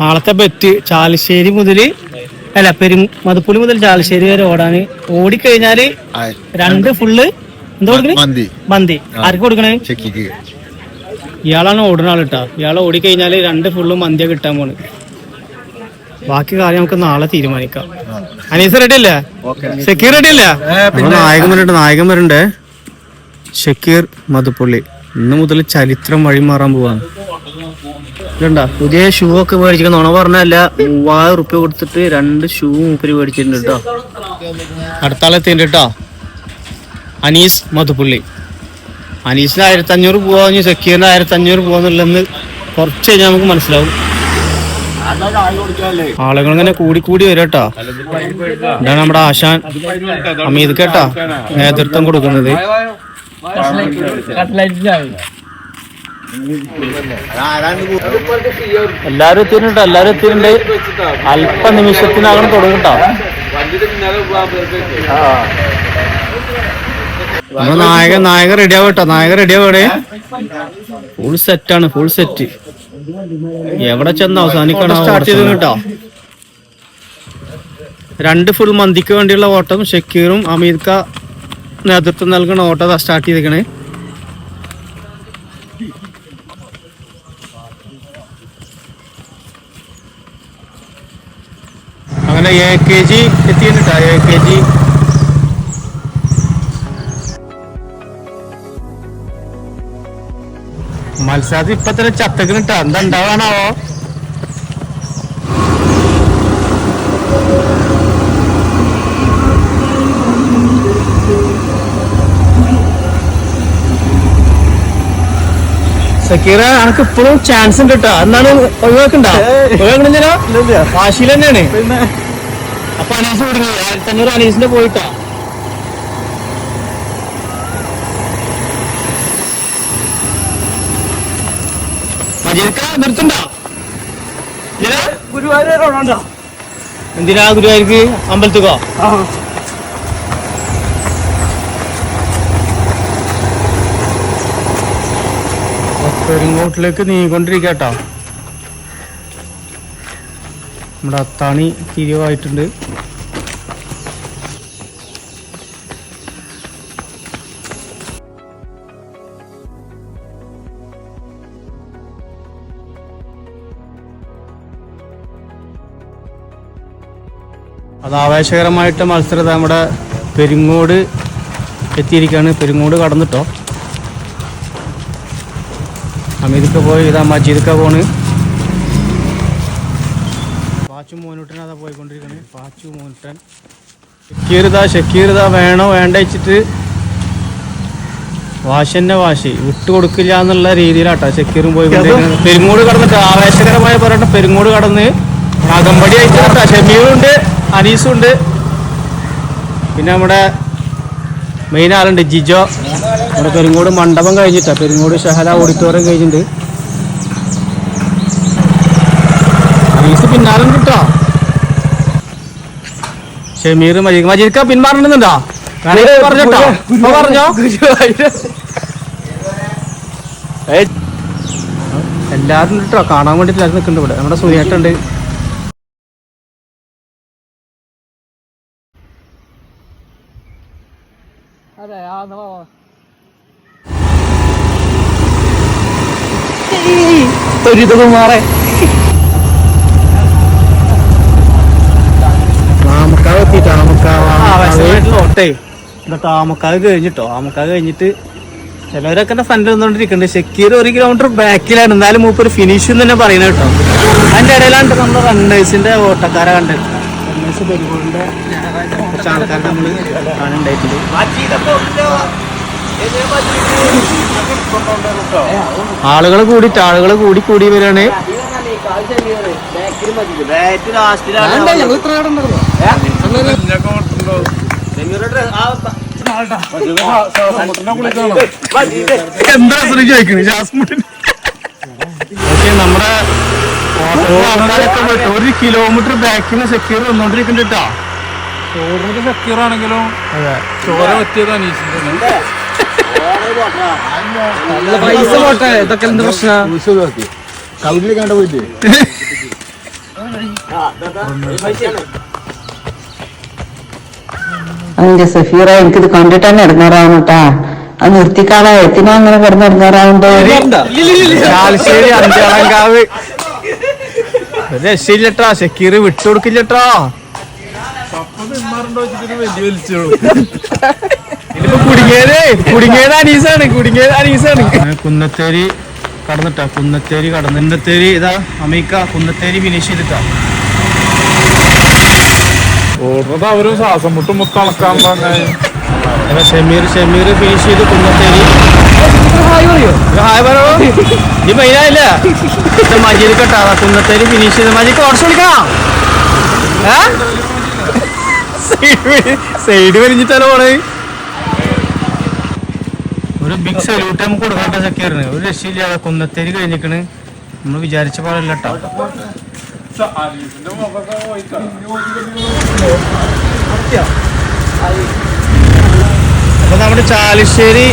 നാളത്തെ ബെറ്റ് ചാലശ്ശേരി മുതൽ അല്ല പെരും മതുപ്പുളി മുതൽ ചാലശ്ശേരി വരെ ഓടാന്. ഓടിക്കഴിഞ്ഞാൽ രണ്ട് ഫുള്ള് എന്താ കൊടുക്കണേ? മന്തി. ആർക്ക് കൊടുക്കണേ? ചെക്കിക്ക്. ഇയാളാണ് ഓടുന്ന ആൾ കേട്ടോ ഇയാൾ ഓടിക്കഴിഞ്ഞാൽ രണ്ട് ഫുള്ള് മന്തിയ കിട്ടാൻ പോണ് ബാക്കി കാര്യം നമുക്ക് നാളെ തീരുമാനിക്കാം. അനീസ് റെഡി അല്ലേ ഷക്കീർ റെഡി അല്ലേ നായകൻ വരുന്നുണ്ട് നായകൻ വരുന്നുണ്ട് ഷക്കീർ മധുപ്പള്ളി ഇന്ന് മുതൽ ചരിത്രം വഴിമാറാൻ പോവാണ്. ഇതുണ്ടാ? പുതിയ ഷൂ ഒക്കെ മേടിച്ചിരിക്കുന്ന. ഉണ പറഞ്ഞല്ല മൂവായിരം റുപ്യ കൊടുത്തിട്ട് രണ്ട് ഷൂ മൂപ്പര് മേടിച്ചിട്ടുണ്ട് കേട്ടോ അടുത്ത ആളെത്തിണ്ട് കേട്ടോ അനീസ് മധുപ്പുള്ളി അനീസിന് ആയിരത്തി അഞ്ഞൂറ് പോവാന്ന് സെക്യൂറിന് ആയിരത്തി അഞ്ഞൂറ് പോവാന്നുള്ളതെന്ന് കുറച്ച് കഴിഞ്ഞാൽ നമുക്ക് മനസ്സിലാവും. ആളുകൾ ഇങ്ങനെ കൂടി കൂടി വരും കേട്ടോ ഇതാണ് നമ്മുടെ ആശാൻ അമീത് കേട്ടാ നേതൃത്വം കൊടുക്കുന്നത്. എല്ലാരും എത്തിയിട്ടുണ്ട് എല്ലാരും എത്തിയിട്ടുണ്ട്. അല്പ നിമിഷത്തിനകം തുടങ്ങട്ടോ. നമ്മുടെ നായകൻ നായകൻ റെഡി ആവട്ടോ നായകൻ റെഡി ആവടെ ഫുൾ ആണ് ഫുൾ സെറ്റ് എവിടെ ചെന്ന് അവസാനിക്കണം സ്റ്റാർട്ട് ചെയ്ത് കേട്ടോ. രണ്ട് ഫുൾ മന്തിക്ക് വേണ്ടിയുള്ള ഓട്ടം ഷക്കീറും അമീർ ക നേതൃത്വം നൽകുന്ന ഓട്ടം സ്റ്റാർട്ട് ചെയ്തിരിക്കണേ. അങ്ങനെ എ കെ ജി എത്തിയിട്ടാ എ കെ ജി മത്സരത്തിൽ ഇപ്പൊ തന്നെ ചത്തക്കിനിട്ടാ. എന്താ ഉണ്ടാവാനാവോ? സക്കീറ അനക്ക് ഇപ്പോഴും ചാൻസ് ഉണ്ട് കേട്ടോ എന്നാണ് ഒഴിവാക്കണ്ട? ഒഴിവാക്കണില്ല വാശിയിൽ തന്നെയാണ്. അപ്പൊ അനീസ് ആയിരത്തി അഞ്ഞൂറ് അനീസിന്റെ പോയിട്ടാ. നിർത്തണ്ട? ഗുരുവായൂർ എന്തിനാ ഗുരുവായൂർക്ക് അമ്പലത്തുക്കോ? പെരിങ്ങോട്ടിലേക്ക് നീങ്ങിക്കൊണ്ടിരിക്കട്ടോ. നമ്മുടെ അത്താണി തിരിവായിട്ടുണ്ട്. അത് ആവേശകരമായിട്ട് മത്സരം നമ്മുടെ പെരിങ്ങോട് എത്തിയിരിക്കുകയാണ്. പെരിങ്ങോട് കടന്നിട്ടോ. അമീദൊക്കെ പോയി ഇതാ മജീദിക്ക പോണ്. പാച്ചു മോനുട്ടൻ അതാ പോയിക്കൊണ്ടിരിക്കണേ. പാച്ചു മോനുട്ടൻ. ഷക്കീർദാ ഷക്കീർദാ വേണോ വേണ്ട വെച്ചിട്ട് വാശന്റെ വാശി. വിട്ടുകൊടുക്കില്ല എന്നുള്ള രീതിയിലാട്ടോ ഷക്കീറും പോയി പെരുങ്ങോട് കടന്നിട്ട് ആവേശകരമായ പറയട്ടെ പെരുങ്ങോട് കടന്ന് അകമ്പടി ആയിട്ട് കേട്ടോ. അനീസുണ്ട്. പിന്നെ നമ്മുടെ മെയിൻ ആളുണ്ട് ജിജോ. നമ്മുടെ പെരുങ്ങോട് മണ്ഡപം കഴിഞ്ഞിട്ടാ. പെരുങ്ങോട് ഷഹല ഓഡിറ്റോറിയം കഴിഞ്ഞിട്ടുണ്ട്. പിന്നാലും കിട്ടോ ഷമീർ മജീദ്. മജീദ്ക്ക പിന്മാറണമെന്നുണ്ടോ? പറഞ്ഞോട്ടോ. പറഞ്ഞോ? ഏയ്. എല്ലാരും കിട്ടോ കാണാൻ എല്ലാവരും നിൽക്കുന്നുണ്ട് ഇവിടെ. നമ്മുടെ സുനിയേട്ടുണ്ട് മാറേ താമക്കാവ് എത്തി താമക്കാവ്. ഓട്ടേ. ഇവിടെ താമക്കാവ് കഴിഞ്ഞിട്ടോ? താമക്കാവ് കഴിഞ്ഞിട്ട് ചിലവരൊക്കെ എന്റെ ഫ്രണ്ട് നിന്നുകൊണ്ടിരിക്കുന്നുണ്ട് ഷക്കീർ ഒരു കിലോമീറ്റർ ബാക്കിലാണ് എന്നാലും മൂപ്പര് ഫിനിഷ് എന്ന് തന്നെ പറയുന്നത് കേട്ടോ. അതിന്റെ ഇടയിലാണ് നമ്മുടെ റണ്ണേഴ്സിന്റെ ഓട്ടക്കാരെ കണ്ടത്. റണ്ണേഴ്സ് പെരുകോളിന്റെ കുറച്ച് ആൾക്കാർ നമ്മൾ കാണുന്നുണ്ടായിട്ടുണ്ട് ആളുകൾ കൂടിയിട്ട് ആളുകൾ കൂടി കൂടി വരികയാണ് എന്താ ചോദിക്കുന്നത് ജാസ്മുട്ടിൻ ഓക്കെ നമ്മുടെ ഒരു കിലോമീറ്റർ ബാക്കിന് സെക്യൂർ വന്നോണ്ടിരിക്കുന്നുണ്ട് കേട്ടോ ചോറിനൊക്കെ സക്കീറാണെങ്കിലും അതെ. ചോര പറ്റിയത് അനീസിന്റെ പൈസ പോട്ടെ ഇതൊക്കെ എന്ത് പ്രശ്നം? കൗണ്ടിൽ കണ്ട പോയില്ലേ അതിന്റെ സഫീറ? എനിക്കിത് കണ്ടിട്ട് തന്നെ ഇടങ്ങാറാവുന്നു കേട്ടാ അത് നിർത്തിക്കാളാ എത്തിനാ അങ്ങനെ കിടന്ന് ഇടങ്ങാറാവുണ്ടോ ചാലശ്ശേരി അഞ്ചാളങ്കാവ്. രക്ഷയില്ലട്ടാ ഷക്കീർ വിട്ടുകൊടുക്കില്ലട്ടാ കുടുങ്ങിയത് കുടുങ്ങിയത് അനീസാണ് കുടുങ്ങിയത് അനീസാണ്. കുന്നത്തേരി കടന്നിട്ടാ. കുന്നത്തേരി കടന്ന്. കുന്നത്തേരി ഇതാ അമീക്ക കുന്നത്തേരി ഫിനിഷ് ചെയ്തിട്ടാ. ഓടുന്നത് അവരും ശ്വാസം മുട്ടും മുത്തളക്കാൻ തന്നെ അപ്പൊ ഷമീർ ഷമീർ ഫിനിഷ് ചെയ്ത് കുന്നത്തേരി. ഹായ് ഹായ് ഫിനിഷ് ചെയ്ത് സൈഡ് ഒരു ബിഗ് സല്യൂട്ട് നമുക്ക് കൊടുക്കാൻ സക്കീറിന് ഒരു രക്ഷയില്ലാതെ കുന്നത്തേരി കഴിഞ്ഞിക്കണ് നമ്മൾ വിചാരിച്ച കേട്ടോ അപ്പൊ നമ്മുടെ ചാലിശ്ശേരി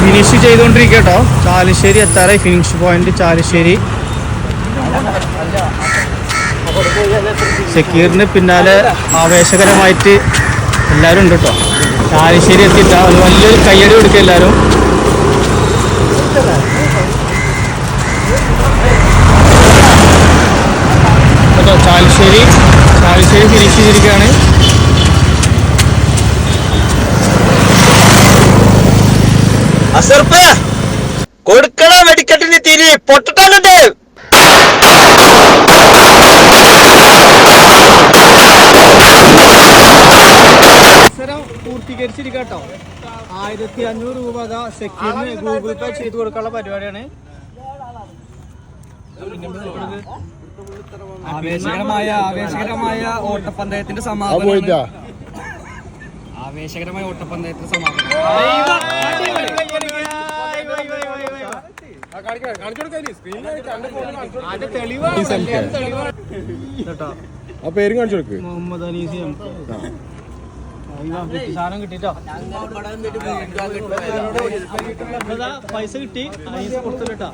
ഫിനിഷ് ചെയ്തുകൊണ്ടിരിക്കുക കേട്ടോ ചാലിശ്ശേരി എത്താറായി. Finish point Chalissery. സക്കീറിന് പിന്നാലെ ആവേശകരമായിട്ട് എല്ലാവരും ഉണ്ട് കേട്ടോ ചാലിശ്ശേരി എത്തിയിട്ട. ഒരു വലിയൊരു കയ്യടി കൊടുക്കുക എല്ലാവരും കേട്ടോ ചാലിശ്ശേരി. ചാലിശ്ശേരി ഫിനിഷ് ചെയ്തിരിക്കുകയാണ്. അസർപ്പ് കൊടുക്കണ വെടിക്കെട്ടിന് തിരി പൊട്ടിട്ടാലുണ്ട് മത്സരം പൂർത്തീകരിച്ചിരിക്കുക കേട്ടോ ആയിരത്തി അഞ്ഞൂറ് രൂപ അതാ സെക്യൂരിന് ഗൂഗിൾ പേ ചെയ്ത് കൊടുക്കാനുള്ള പരിപാടിയാണ്. ആവേശകരമായ ആവേശകരമായ ഓട്ടപ്പന്തയത്തിന്റെ സമാപനം ആവേശകരമായ ഓട്ടപ്പന്തയത്തിന്റെ സമാപനം. ആ പേരും കാണിച്ചു കൊടുക്ക് മുഹമ്മദ് അനീസ് സാധനം കിട്ടിട്ടോ? ഇതാ, പൈസ കിട്ടി. അനീസ് കൊടുത്തിട്ടാ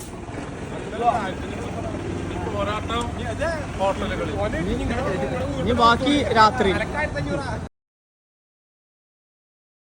ഇനി ബാക്കി രാത്രി.